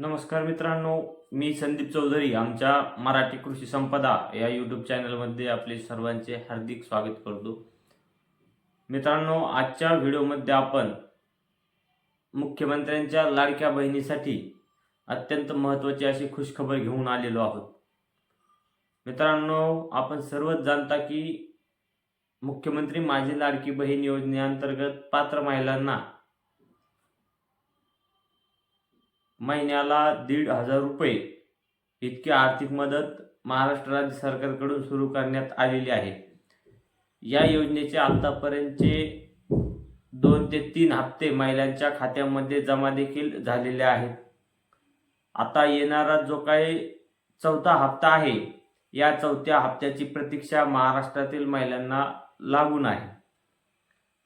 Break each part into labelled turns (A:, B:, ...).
A: नमस्कार मित्रांनो मी संदीप चौधरी आमच्या मराठी कृषी संपदा या यूट्यूब चॅनलमध्ये आपले सर्वांचे हार्दिक स्वागत करतो. मित्रांनो आजच्या व्हिडिओमध्ये आपण मुख्यमंत्र्यांच्या लाडक्या बहिणीसाठी अत्यंत महत्त्वाची अशी खुशखबर घेऊन आलेलो आहोत. मित्रांनो आपण सर्वच जाणता की मुख्यमंत्री माझी लाडकी बहीण योजनेअंतर्गत पात्र महिलांना महिन्याला दीड हजार रुपये इतकी आर्थिक मदत महाराष्ट्र राज्य सरकारकडून सुरू करण्यात आलेली आहे. या योजनेचे आतापर्यंतचे दोन ते तीन हप्ते महिलांच्या खात्यामध्ये जमा देखील झालेले आहेत. आता येणारा जो काही चौथा हप्ता आहे या चौथ्या हप्त्याची प्रतीक्षा महाराष्ट्रातील महिलांना लागून आहे.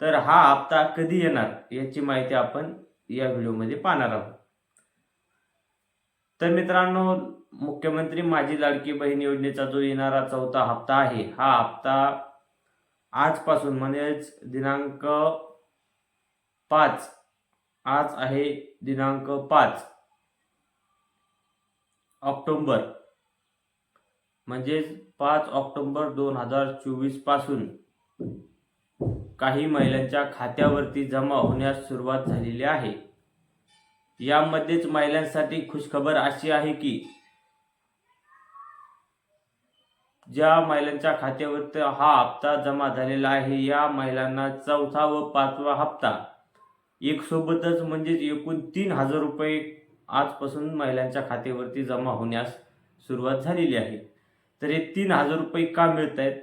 A: तर हा हप्ता कधी येणार याची माहिती आपण या व्हिडिओमध्ये पाहणार आहोत. तर मित्रांनो मुख्यमंत्री माझी लाडकी बहीण योजनेचा जो येणारा चौथा हप्ता आहे हा हप्ता आजपासून म्हणजेच दिनांक पाच आज आहे दिनांक पाच ऑक्टोंबर म्हणजेच पाच ऑक्टोंबर दोन हजार चोवीसपासून काही महिलांच्या खात्यावरती जमा होण्यास सुरुवात झालेली आहे. यामध्येच महिलांसाठी खुशखबर अशी आहे की ज्या महिलांच्या खात्यावरती हा हप्ता जमा झालेला आहे या महिलांना चौथा व पाचवा हप्ता. एक सोबतच म्हणजेच एकूण तीन हजार रुपये आजपासून महिलांच्या खात्यावरती जमा होण्यास सुरुवात झालेली आहे. तर हे तीन हजार रुपये का मिळत आहेत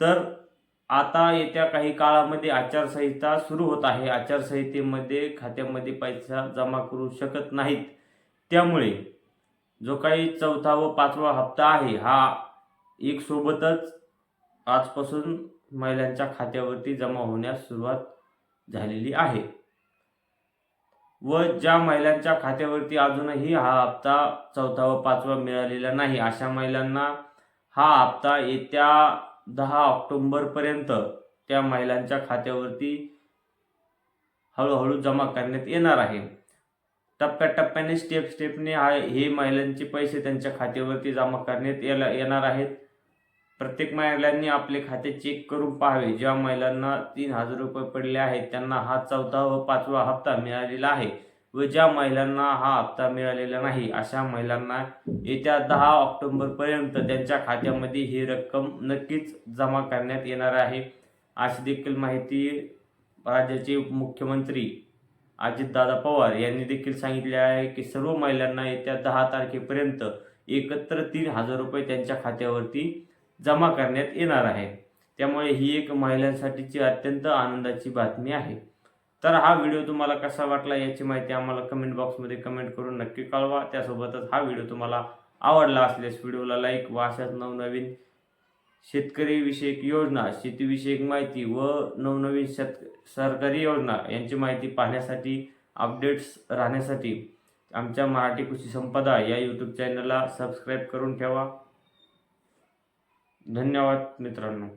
A: तर आता येत्या काही काळामध्ये आचारसंहिता सुरू होत आहे. आचारसंहितेमध्ये खात्यामध्ये पैसा जमा करू शकत नाहीत. त्यामुळे जो काही चौथा व पाचवा हप्ता आहे हा एक सोबतच आजपासून महिलांच्या खात्यावरती जमा होण्यास सुरुवात झालेली आहे. व ज्या महिलांच्या खात्यावरती अजूनही हा हप्ता चौथा व पाचवा मिळालेला नाही अशा महिलांना हा हप्ता येत्या दहा ऑक्टोंबरपर्यंत त्या महिलांच्या खात्यावरती हळूहळू जमा करण्यात येणार आहे. टप्प्याटप्प्याने स्टेप स्टेपने हा हे महिलांचे पैसे त्यांच्या खात्यावरती जमा करण्यात येला येणार आहेत. प्रत्येक महिलांनी आपले खाते चेक करून पाहावे. ज्या महिलांना तीन हजार रुपये पडले आहेत त्यांना हा चौथा व पाचवा हप्ता मिळालेला आहे. व ज्या महिलांना हा हप्ता मिळालेला नाही अशा महिलांना येत्या दहा ऑक्टोंबरपर्यंत त्यांच्या खात्यामध्ये ही रक्कम नक्कीच जमा करण्यात येणार आहे. अशी देखील माहिती राज्याचे मुख्यमंत्री अजितदादा पवार यांनी देखील सांगितले आहे की सर्व महिलांना येत्या दहा तारखेपर्यंत एकत्र तीन हजार रुपये त्यांच्या खात्यावरती जमा करण्यात येणार आहे. त्यामुळे ही एक महिलांसाठीची अत्यंत आनंदाची बातमी आहे. तर हा व्हिडिओ तुम्हाला कसा वाटला याची माहिती आम्हाला कमेंट बॉक्समध्ये कमेंट करून नक्की कळवा. त्यासोबतच हा व्हिडिओ तुम्हाला आवडला असल्यास व्हिडिओला लाईक व अशाच नवनवीन शेतकरी विषयक योजना शेतीविषयक माहिती व नवनवीन शेत सरकारी योजना यांची माहिती पाहण्यासाठी अपडेट्स राहण्यासाठी आमच्या मराठी कृषी संपदा या यूट्यूब चॅनलला सबस्क्राईब करून ठेवा. धन्यवाद मित्रांनो.